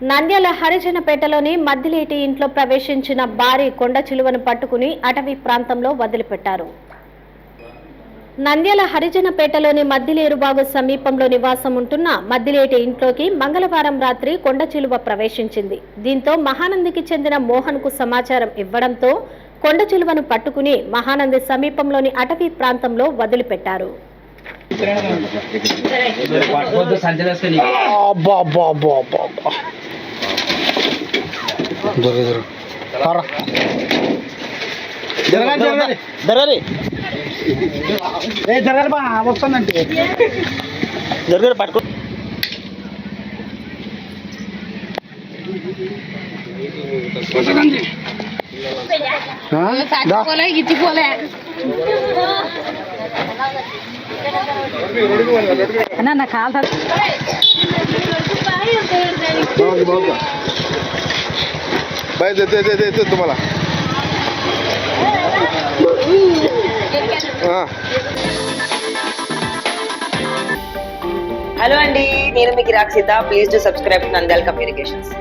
నంద్యాల హరిజనపేటలోని మద్దిలేటి ఇంట్లో ప్రవేశించిన భారీ కొండ చిలువను పట్టుకుని అటవీ ప్రాంతంలో వదిలిపెట్టారు. నంద్యాల హరిజనపేటలోని మద్దిలేరుబాగు సమీపంలో నివాసం ఉంటున్న మద్దిలేటి ఇంట్లోకి మంగళవారం రాత్రి కొండ చిలువ ప్రవేశించింది. దీంతో మహానందికి చెందిన మోహన్కు సమాచారం ఇవ్వడంతో కొండ చిలువను పట్టుకుని మహానంది సమీపంలోని అటవీ ప్రాంతంలో వదిలిపెట్టారు. అబ్బా అబ్బా అబ్బా అబ్బా అబ్బా. జరుగు జరుగు పారా. జరగాలి జరగాలి. జరగాలి. ఏ జరగాలి బా వస్తుందంటే. జరగాలి పట్టుకో. అన్న నా కాలు बाय देते देते देते तुम्हाला हां హలో అండి నేను మీకు Rakshita please to subscribe Nandyala communications